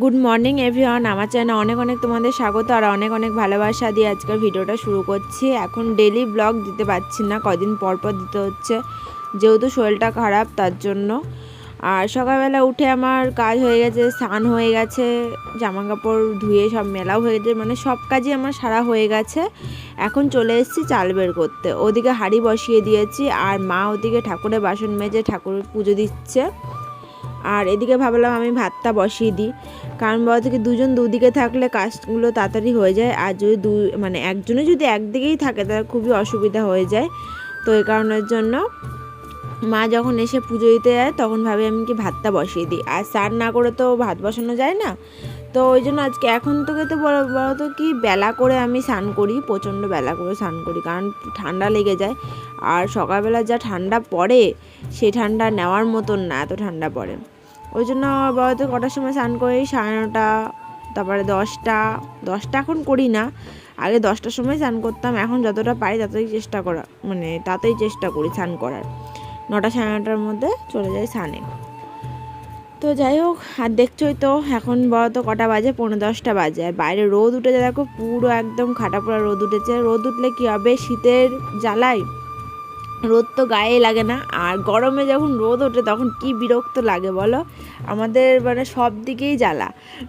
Good morning everyone আমার channel অনেক অনেক তোমাদের স্বাগত আর অনেক অনেক ভালোবাসা দিয়ে আজকের ভিডিওটা শুরু করছি। এখন ডেলি ব্লগ দিতে পারছি না, কদিন পর পর দিতে হচ্ছে। যেহেতু শরীরটা খারাপ, তার জন্য। আর সকালবেলা উঠে আমার কাজ হয়ে গেছে, স্নান হয়ে গেছে জামা কাপড় ধুয়ে সব মেলাও হয়ে গেছে মানে সব কাজই আমার সারা হয়ে গেছে। এখন চলে এসেছি চাল বের করতে। ওদিকে হাঁড়ি বসিয়ে দিয়েছি, আর মা ওদিকে ঠাকুরের বাসন মেজে ঠাকুরের পুজো দিচ্ছে। আর এদিকে ভাবলাম আমি ভাতটা বসিয়ে দিই। কারণ বলা থেকে দুজন দুদিকে থাকলে কাজগুলো তাড়াতাড়ি হয়ে যায়। আর যদি দু মানে একজনে যদি একদিকেই থাকে তাহলে খুবই অসুবিধা হয়ে যায়। তো এই কারণের জন্য মা যখন এসে পুজো দিতে যায় তখন ভাবে আমি কি ভাতটা বসিয়ে দিই। আর স্নান না করে তো ভাত বসানো যায় না। তো ওই জন্য আজকে এখন থেকে তো বড় বড় তো কি বেলা করে আমি স্নান করি, প্রচণ্ড বেলা করে স্নান করি। কারণ ঠান্ডা লেগে যায়। আর সকালবেলা যা ঠান্ডা পড়ে সেই ঠান্ডা নেওয়ার মতন না, এত ঠান্ডা পড়ে। ওই জন্য বড়তে কটার সময় স্নান করি? সাড়ে নটা, তারপরে দশটা। দশটা এখন করি না। আগে দশটার সময় স্নান করতাম। এখন যতটা পারি ততই চেষ্টা করা মানে তাতেই চেষ্টা করি স্নান করার। নটা, সাড়ে নটার মধ্যে চলে যাই স্নানে। তো যাই হোক, আর দেখছোই তো, এখন বড় তো কটা বাজে? পনেরো দশটা বাজে। আর বাইরে রোদ উঠেছে, দেখো পুরো একদম খাটা পোড়া রোদ উঠেছে। রোদ উঠলে কী হবে? শীতের জ্বালায় রোদ তো গায়ে লাগে না, আর গরমে যখন রোদ ওঠে তখন কি বিরক্ত লাগে বলো? আমাদের মানে সব দিকেই জ্বালা।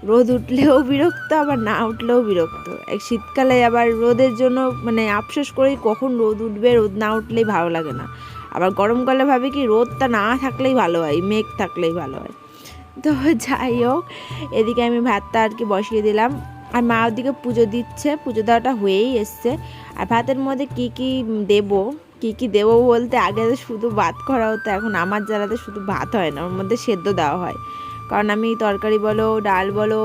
রোদ উঠলেও বিরক্ত, আবার না উঠলেও বিরক্ত। এক শীতকালে আবার রোদের জন্য মানে আফসোস করেই কখন রোদ উঠবে, রোদ না উঠলেই ভালো লাগে না। আবার গরমকালে ভাবে কি, রোদটা না থাকলেই ভালো হয়, মেঘ থাকলেই ভালো হয়। তো যাই হোক, এদিকে আমি ভাতটা আর কি বসিয়ে দিলাম। আর মা ওদিকে পুজো দিচ্ছে, পুজো দেওয়াটা হয়েই এসছে। আর ভাতের মধ্যে কি কি দেবো? কী কী দেবো বলতে? আগে তো শুধু ভাত করা হতো, এখন আমার জ্বালাতে শুধু ভাত হয় না, ওর মধ্যে সেদ্ধ দেওয়া হয়। কারণ আমি তরকারি বলো, ডাল বলো,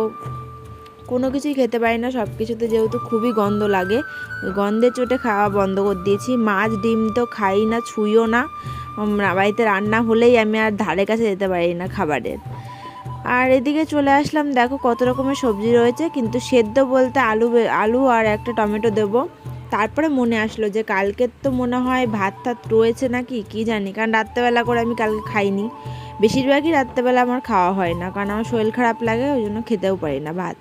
কোনো কিছুই খেতে পারি না সব কিছুতে যেহেতু খুবই গন্ধ লাগে, ওই গন্ধের চোটে খাওয়া বন্ধ করে দিয়েছি। মাছ, ডিম তো খাই না ছুঁইও না বাড়িতে রান্না হলেই আমি আর ধারে কাছে যেতে পারি না খাবারের। আর এদিকে চলে আসলাম, দেখো কত রকমের সবজি রয়েছে, কিন্তু সেদ্ধ বলতে আলু আলু আর একটা টমেটো দেবো। তারপরে মনে আসলো যে কালকের তো মনে হয় ভাত টাত রয়েছে নাকি, কি জানি। কারণ রাত্রেবেলা করে আমি কালকে খাইনি। বেশিরভাগই রাত্রেবেলা আমার খাওয়া হয় না, কারণ আমার শরীর খারাপ লাগে, ওই জন্য খেতেও পারি না ভাত।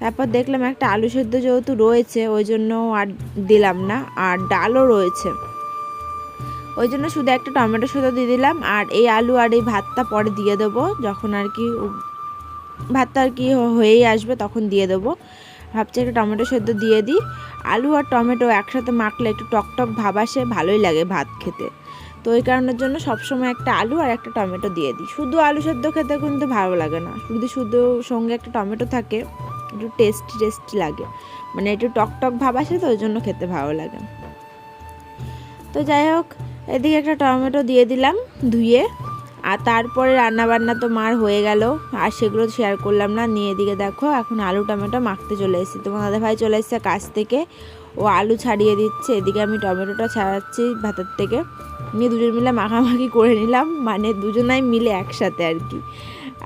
তারপর দেখলাম একটা আলু সেদ্ধ যেহেতু রয়েছে, ওই জন্য আর দিলাম না, আর ডালও রয়েছে। ওই জন্য শুধু একটা টমেটো সেদ্ধ দিয়ে দিলাম, আর এই আলু আর এই ভাতটা পরে দিয়ে দেবো। যখন আর কি ভাতটা আর কি হয়েই আসবে, তখন দিয়ে দেবো। ভাবছি একটা টমেটো সেদ্ধ দিয়ে দিই। আলু আর টমেটো একসাথে মাখলে একটু টকটক ভাব আসে, ভালোই লাগে ভাত খেতে। তো ওই কারণের জন্য সবসময় একটা আলু আর একটা টমেটো দিয়ে দিই। শুধু আলু সেদ্ধ খেতে কিন্তু ভালো লাগে না। শুধু শুধু সঙ্গে একটা টমেটো থাকে, একটু টেস্টি টেস্টি লাগে। মানে একটু টকটক ভাব আসে তো, ওই জন্য খেতে ভালো লাগে। তো যাই হোক, এদিকে একটা টমেটো দিয়ে দিলাম ধুয়ে। আর তারপরে রান্না বান্না তো মার হয়ে গেল, আর সেগুলো শেয়ার করলাম না। নিয়ে এদিকে দেখো, এখন আলু টমেটো মাখতে চলে এসেছি। তোমার দাদা ভাই চলে এসেছে কাছ থেকে, ও আলু ছাড়িয়ে দিচ্ছে। এদিকে আমি টমেটোটা ছাড়াচ্ছি ভাতের থেকে। নিয়ে দুজন মিলে মাখামাখি করে নিলাম মানে দুজনাই মিলে একসাথে আর কি।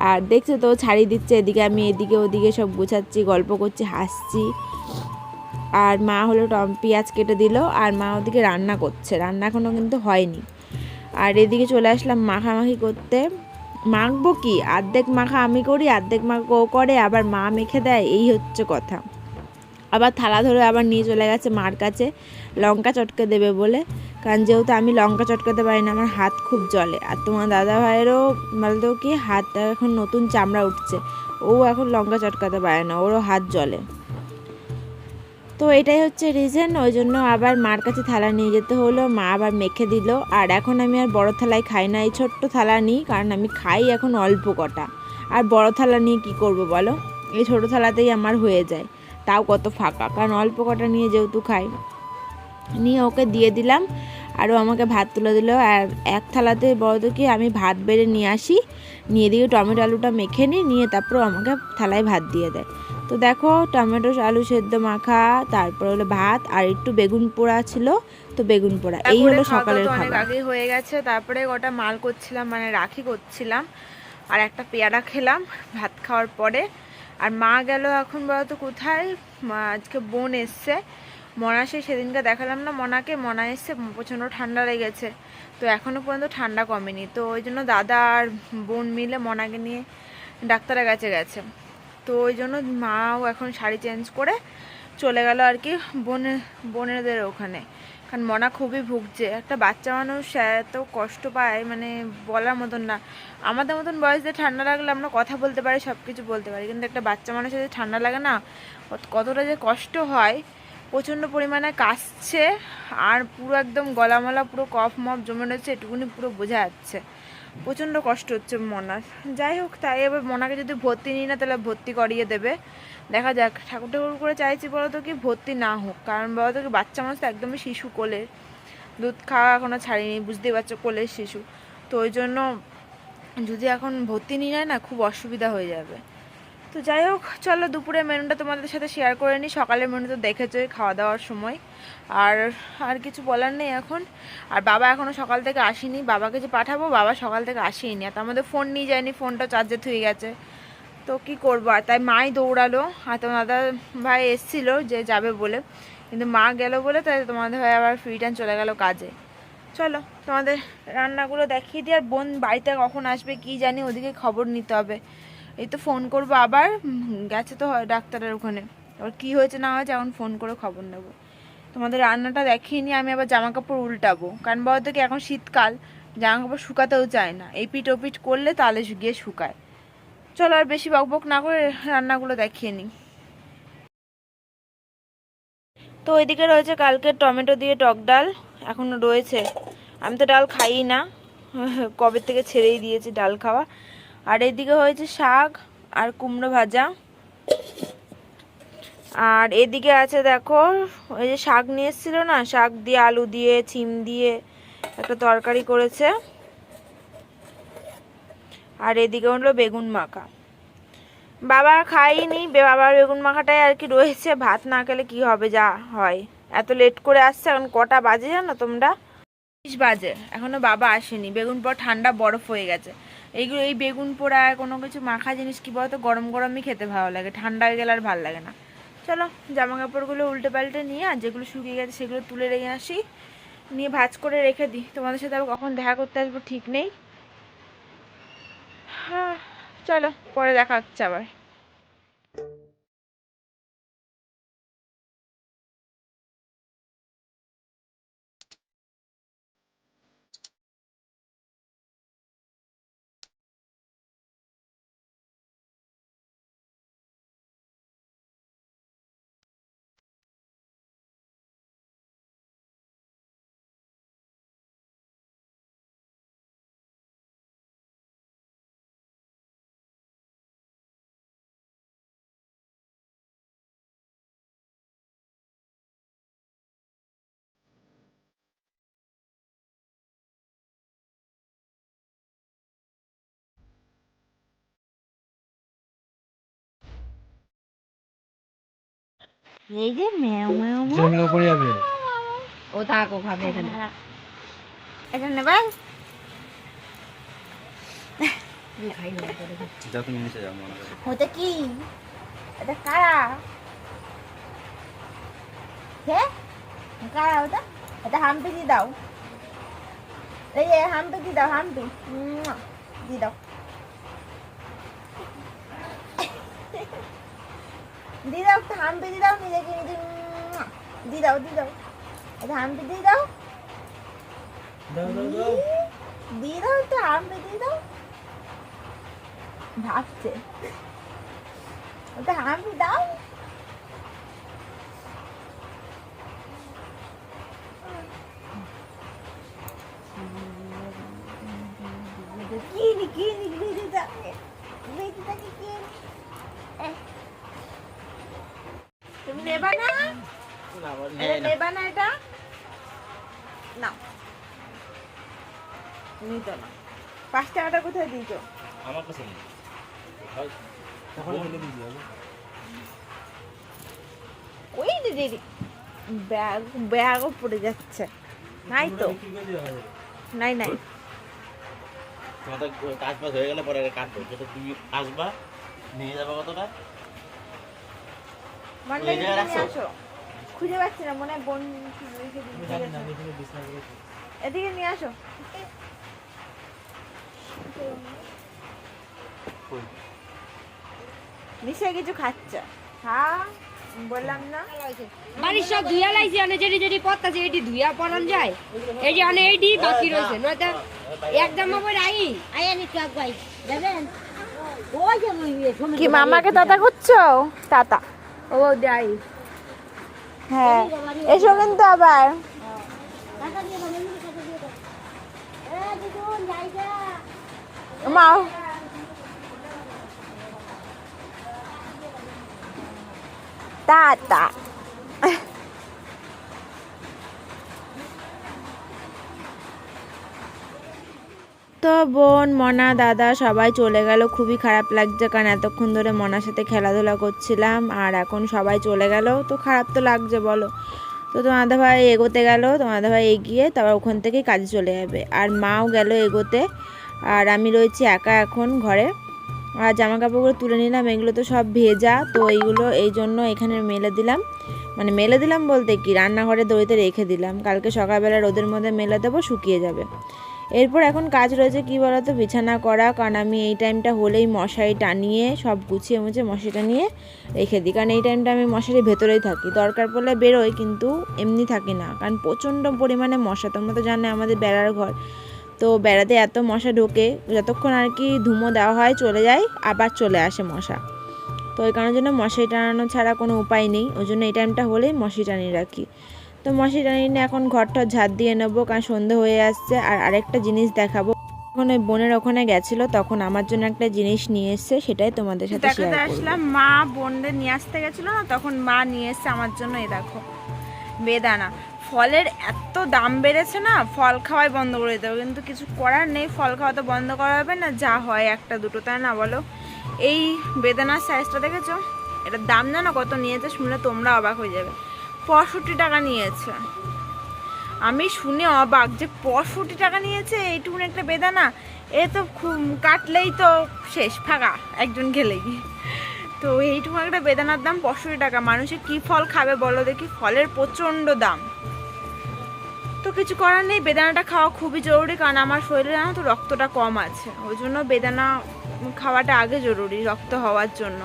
আর দেখছ তো, ছাড়িয়ে দিচ্ছে এদিকে আমি, এদিকে ওদিকে সব গুছাচ্ছি, গল্প করছি, হাসছি। আর মা হলো টম পেঁয়াজ কেটে দিল। আর মা ওদিকে রান্না করছে, রান্না এখনও কিন্তু হয়নি। আর এদিকে চলে আসলাম মাখামাখি করতে। মাখবো কি? অর্ধেক মাখা আমি করি অর্ধেক মাখা ও করে, আবার মা মেখে দেয়, এই হচ্ছে কথা। আবার থালা ধরে আবার নিয়ে চলে গেছে মার কাছে, লঙ্কা চটকে দেবে বলে। কারণ যেহেতু আমি লঙ্কা চটকাতে পারি না, আমার হাত খুব জলে আর তোমার দাদা ভাইয়েরও বলতো কি, হাত এখন নতুন চামড়া উঠছে। ও এখন লঙ্কা চটকাতে পারে না, ওরও হাত জ্বলে। তো এটাই হচ্ছে রিজন ওই জন্য আবার মার কাছে থালা নিয়ে যেতে হলো, মা আবার মেখে দিল। আর এখন আমি আর বড় থালায় খাই না, এই ছোট্ট থালা নিই, কারণ আমি খাই এখন অল্প কটা। আর বড় থালা নিয়ে কি করব বলো? এই ছোটো থালাতেই আমার হয়ে যায়। তাও কত ফাঁকা, কারণ অল্প কটা নিয়ে যেহেতু খাই। নিয়ে ওকে দিয়ে দিলাম, আর ও আমাকে ভাত তুলে দিল। আর এক থালাতে বড় তো কি, আমি ভাত বেড়ে নিয়ে আসি, নিয়ে দিয়ে টমেটো আলুটা মেখে নিই, নিয়ে তারপর আমাকে থালায় ভাত দিয়ে দেয়। তো দেখো টমেটো আলু সেদ্ধ মাখা তারপর হলো ভাত আর একটু বেগুন পোড়া ছিল তো বেগুন পোড়া। এই হলো সকালের খাবার। আগে হয়ে গেছে তারপরে গোটা মাল করছিলাম মানে রাখি করছিলাম আর একটা পেয়ারা খেলাম ভাত খাওয়ার পরে। আর মা গেল এখন বলতো কোথায়? মা আজকে বোন এসছে মনা সেই সেদিনকে দেখালাম না মনাকে মনা এসছে প্রচণ্ড ঠান্ডা লেগেছে তো এখনও পর্যন্ত ঠান্ডা কমেনি তো ওই জন্য দাদা আর বোন মিলে মনাকে নিয়ে ডাক্তারের কাছে গেছে। তো ওই জন্য মাও এখন শাড়ি চেঞ্জ করে চলে গেল আর কি বোনের বোনেদের ওখানে। কারণ মনা খুবই ভুগছে। একটা বাচ্চা মানুষ এত কষ্ট পায় মানে বলার মতন না। আমাদের মতন বয়সে ঠান্ডা লাগলে আমরা কথা বলতে পারি সব কিছু বলতে পারি। কিন্তু একটা বাচ্চা মানুষের যে ঠান্ডা লাগে না কতটা যে কষ্ট হয়। প্রচণ্ড পরিমাণে কাশছে, আর পুরো একদম গলামলা, পুরো কফ মফ জমে রয়েছে, এটুকুনি পুরো বোঝা যাচ্ছে। প্রচণ্ড কষ্ট হচ্ছে মনার। যাই হোক, তাই এবার মনাকে যদি ভর্তি নিই না, তাহলে ভর্তি করিয়ে দেবে। দেখা যাক ঠাকুর ঠাকুর করে চাইছি বলো তো কি ভর্তি না হোক, কারণ বলো তো কি বাচ্চা মানুষ তো একদমই শিশু কোলে। দুধ খাওয়া এখনও ছাড়িনি, বুঝতেই পারছ কোলের শিশু। তো ওই জন্য যদি এখন ভর্তি নিয়ে নেয় না, খুব অসুবিধা হয়ে যাবে। তো যাই হোক, চলো দুপুরে মেনুটা তোমাদের সাথে শেয়ার করে নিই। সকালের মেনু তো দেখেছোই খাওয়া দাওয়ার সময়। আর আর কিছু বলার নেই এখন। আর বাবা এখনও সকাল থেকে আসেনি। বাবাকে যে পাঠাবো, বাবা সকাল থেকে আসেনি আর তার মধ্যে ফোন নিয়ে যায়নি ফোনটা চার্জে থুয়ে গেছে। তো কি করব? আর তাই মাই দৌড়ালো। আর তোমার দাদা ভাই এসছিল যে যাবে বলে। কিন্তু মা গেল বলে তাই তোমাদের ভাই আবার ফ্রি টাইম চলে গেল কাজে। চলো, তোমাদের রান্নাগুলো দেখিয়ে দিই। আর বোন বাড়িতে কখন আসবে কি জানি, ওদিকে খবর নিতে হবে। এই তো ফোন করব আবার। গেছে তো ডাক্তারের ওখানে। এবার কী হয়েছে না হয়েছে এখন ফোন করে খবর নেব। তোমাদের রান্নাটা দেখিয়ে নিয়ে আমি আবার জামা কাপড় উল্টাবো। কারণ বলতো কি, এখন শীতকাল জামা কাপড় শুকাতেও চায় না। এই পিট ওপিট করলে তাহলে গিয়ে শুকায়। চলো আর বেশি বকবক না করে রান্নাগুলো দেখিয়ে নিই। তো ওইদিকে রয়েছে কালকে টমেটো দিয়ে টক ডাল, এখনও রয়েছে। আমি তো ডাল খাই না। কবে থেকে ছেড়েই দিয়েছি ডাল খাওয়া। আর এদিকে হয়েছে শাক আর কুমড়ো ভাজা। আর এদিকে আছে দেখো, ওই যে শাক নিয়ে এসেছিল না, শাক দিয়ে আলু দিয়ে, ছিম দিয়ে একটা তরকারি করেছে। আর এদিকে হলো বেগুন মাখা। বাবা খাইনি বাবার বেগুন মাখাটাই আর কি রয়েছে, ভাত না খেলে কি হবে, যা হয়। এত লেট করে আসছে, এখন কটা বাজে জানো তোমরা? বাজে, এখনও বাবা আসেনি। বেগুন পর ঠান্ডা, বরফ হয়ে গেছে। এইগুলো, এই বেগুন পোড়া, কোনো কিছু মাখা জিনিস কি বলতো, গরম গরমই খেতে ভালো লাগে। ঠান্ডা হয়ে গেলে আর ভালো লাগে না। চলো জামা কাপড়গুলো উল্টে পাল্টে নিয়ে, আর যেগুলো শুকিয়ে গেছে সেগুলো তুলে রেখে আসি। নিয়ে ভাজ করে রেখে দিই। তোমাদের সাথে আবার কখন দেখা করতে আসব ঠিক নেই। হ্যাঁ চলো, পরে দেখা হচ্ছে আবার। এই যে ম্যাও ম্যাও জমির উপরে যাবে। ও থাক ও খাবে এখানে। এটা নেবা ওটা কি? এটা কারা? হে কারা ওটা? এটা হাম্পি দিয়ে দাও। এই হাম্পি দিয়ে দাও হাম্পি। দিয়ে দাও। দিয়ে দাও একটা হাম্পি দিয়ে দাও নিজেকে নিজে দিয়ে দাও দিয়ে দাও এটা হাম্পি দিয়ে দাও দিয়ে দাও। একটা হাম্পি দিয়ে দাও ভাবছে। ওটা হাম্পি দাও। কিনি কিনি বেরিটাকে বেরিটাকে কিনি তুমি নেবা না? নেবা না এটা? না নিত না পাঁচ টাকাটা কোথায় দিয়েছ? আমার কাছে নেই। তখন ফেলে দিবি হবে? ওই যে দিদি ব্যাগ ব্যাগও পড়ে যাচ্ছে। নাই তো? নাই নাই। তোমাদের কাজ বাজ হয়ে গেলে পরে কাটবো যেটা তুমি আসবা নিয়ে যাবে কতটা মানটা এই জায়গায় নিয়ে রাখছো? আসো খুঁজে পাচ্ছি না মনে হয় বোন আমি। আমি এদিকে নিয়ে আসো। কই? কিছু খাচ্ছে? হ্যাঁ বললাম না। বাড়ির সব ধুয়া লাইছি অনেক যেটি যেটি পথ আছে এটি ধুয়া পড়ান যায়। অনেক বাকি রয়েছে। নয়তো একদম আই টক যাবেন? ওই কি মামাকে তাতা করছ তাতা। ও যাই হ্যাঁ এসো কিন্তু আবার। মা। তাতা তো বোন, মনা, দাদা সবাই চলে গেল। খুবই খারাপ লাগছে কারণ এতক্ষণ ধরে মনার সাথে খেলাধুলা করছিলাম আর এখন সবাই চলে গেল। তো খারাপ তো লাগছে, বলো। তো তোমাদের ভাই এগোতে গেল, তোমাদের ভাই এগিয়ে তারপর ওখান থেকেই কাজে চলে যাবে। আর মাও গেল এগোতে। আর আমি রয়েছি একা এখন ঘরে। আর জামা কাপড়গুলো তুলে নিলাম, এগুলো তো সব ভেজা। তো এইগুলো এই জন্য এখানে মেলে দিলাম। মানে মেলে দিলাম বলতে কি, রান্নাঘরে দড়িতে রেখে দিলাম। কালকে সকালবেলা রোদের মধ্যে মেলে দেবো, শুকিয়ে যাবে। এরপর এখন কাজ রয়েছে কি বলতো? বিছানা করা, কারণ আমি এই টাইমটা হলেই মশারি টানিয়ে সব গুছিয়ে মুছে মশারিটা নিয়ে রেখে দিই। কারণ এই টাইমটা আমি মশারি ভেতরেই থাকি। দরকার পড়লে বেরোই কিন্তু এমনি থাকি না। কারণ প্রচণ্ড পরিমাণে মশা। তোমরা তো জানো আমাদের বেড়ার ঘর। তো বেড়াতে এত মশা ঢোকে, যতক্ষণ আর কি ধুমো দেওয়া হয় চলে যায়, আবার চলে আসে মশা। তো ওই কারণের জন্য মশারি টানানো ছাড়া কোনো উপায় নেই। ওই জন্য এই টাইমটা হলেই মশারি টানিয়ে রাখি। তো মশারি টানিয়ে নিয়ে এখন ঘরটা ঝাড় দিয়ে নেব কারণ সন্ধে হয়ে আসছে। আর আরেকটা জিনিস দেখাবো। যখন ওই বোনের ওখানে গেছিল তখন আমার জন্য একটা জিনিস নিয়ে এসছে সেটাই তোমাদের সাথে দেখাতে শেয়ার করব। আসলাম মা বোনদের নিয়ে আসতে গেছিল না তখন মা নিয়ে এসছে আমার জন্য এই দেখো বেদানা। ফলের এত দাম বেড়েছে না ফল খাওয়াই বন্ধ করে দিতে হবে। কিন্তু কিছু করার নেই ফল খাওয়া তো বন্ধ করা হবে না যা হয় একটা দুটো তাই না বলো? এই বেদানার সাইজটা দেখেছ? এটার দাম জানো কত? নিয়েছে শুনলে তোমরা অবাক হয়ে যাবে। পঁয়ষট্টি টাকা নিয়েছে। আমি শুনে অবাক যে পঁয়ষট্টি টাকা নিয়েছে, এইটুকুন একটা বেদানা, এ তো খুব কাটলেই তো শেষ, ফাঁকা, একজন গেলেই। তো এইটুকু একটা বেদানার দাম পঁয়ষট্টি টাকা। মানুষে কি ফল খাবে বলো দেখি? ফলের প্রচণ্ড দাম। তো কিছু করার নেই, বেদানাটা খাওয়া খুবই জরুরি, কারণ আমার শরীরে জানো তো রক্তটা কম আছে। ওই জন্য বেদানা খাওয়াটা আগে জরুরি, রক্ত হওয়ার জন্য।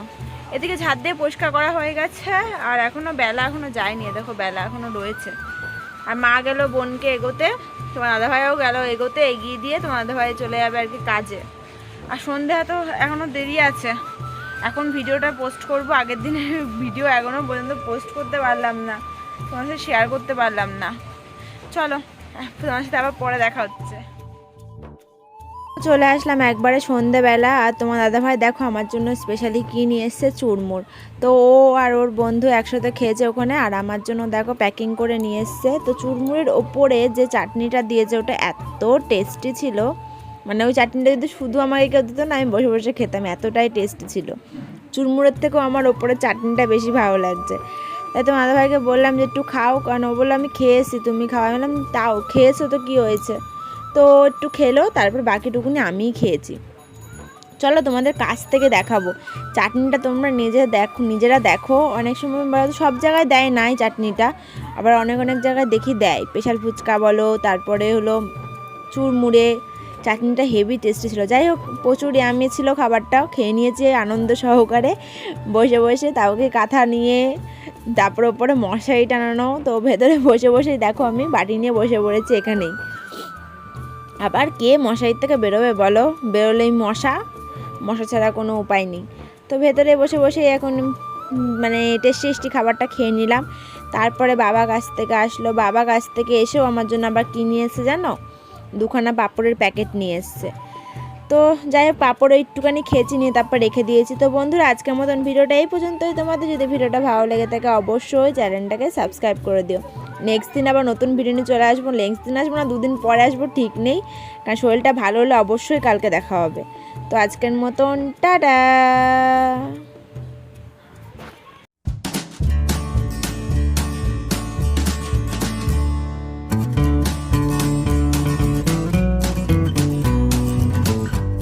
এদিকে ঝাড় দিয়ে পরিষ্কার করা হয়ে গেছে, আর এখনও বেলা এখনও যায়নি। দেখো বেলা এখনও রয়েছে। আর মা গেল বোনকে এগোতে, তোমার দাদা দাদাভাইও গেল এগোতে, এগিয়ে দিয়ে তোমার দাদা দাদাভাই চলে যাবে আর কি কাজে। আর সন্ধে তো এখনও দেরি আছে। এখন ভিডিওটা পোস্ট করব, আগের দিনের ভিডিও এখনও পর্যন্ত পোস্ট করতে পারলাম না। তোমার সাথে শেয়ার করতে পারলাম না। চলো, তোমার সাথে আবার পরে দেখা হচ্ছে। চলে আসলাম একবারে সন্ধেবেলা। আর তোমার দাদাভাই, দেখো আমার জন্য স্পেশালি কী নিয়ে এসছে? চুরমুর। তো ও আর ওর বন্ধু একসাথে খেয়েছে ওখানে, আর আমার জন্য দেখো প্যাকিং করে নিয়ে এসছে। তো চুরমুরের ওপরে যে চাটনিটা দিয়েছে, ওটা এত টেস্টি ছিল। মানে ওই চাটনিটা যদি শুধু আমাকে কেউ দিত না, আমি বসে বসে খেতাম, এতটাই টেস্টি ছিল। চুরমুরের থেকেও আমার ওপরে চাটনিটা বেশি ভালো লাগছে। তাই তো দাদাভাইকে বললাম যে, একটু খাও। কারণ ও বলল, আমি খেয়েছি, তুমি খাও। আমি বললাম, তাও, খেয়েছো তো, কী হয়েছে? তো একটু খেলো, তারপর বাকিটুকুনি আমিই খেয়েছি। চলো তোমাদের কাছ থেকে দেখাবো। চাটনিটা তোমরা নিজে দেখো, নিজেরা দেখো। অনেক সময় সব জায়গায় দেয় নাই চাটনিটা। আবার অনেক অনেক জায়গায় দেখি দেয়। স্পেশাল ফুচকা বলো, তারপরে হলো চুরমুড়ে। চাটনিটা হেভি টেস্টি ছিল। যাই হোক, প্রচুর আমি ছিল খাবারটাও। খেয়ে নিয়েছে আনন্দ সহকারে। বসে বসে তাওকে কাঁথা নিয়ে, তারপরে ওপরে মশারি টানানো। তো ভেতরে বসে, বসেই দেখো আমি, বাটি নিয়ে বসে পড়েছি এখানেই। আবার কে মশারির থেকে বেরোবে বলো? বেরোলেই মশা? মশা ছাড়া কোনো উপায় নেই। তো ভেতরে বসে বসে এখন মানে টেস্টি টেস্টি খাবারটা খেয়ে নিলাম। তারপরে বাবা কাছ থেকে আসলো। বাবা কাছ থেকে এসেও আমার জন্য আবার কী নিয়ে এসছে জানো? দুখানা পাপড়ের প্যাকেট নিয়ে এসছে। তো যাই হোক পাঁপড় একটুখানি খেয়েছি, নিয়ে তারপর রেখে দিয়েছি। তো বন্ধুরা, আজকের মতন ভিডিওটা এই পর্যন্তই। তোমাদের যদি ভিডিওটা ভালো লেগে থাকে, অবশ্যই চ্যানেলটাকে সাবস্ক্রাইব করে দিও। নেক্সট দিন আবার নতুন ভিডিও নিয়ে চলে আসব। নেক্সট দিন আসব না, দুদিন পরে আসব, ঠিক নেই। কারণ শরীরটা ভালো হলে অবশ্যই কালকে দেখা হবে। তো আজকের মতন, টাটা!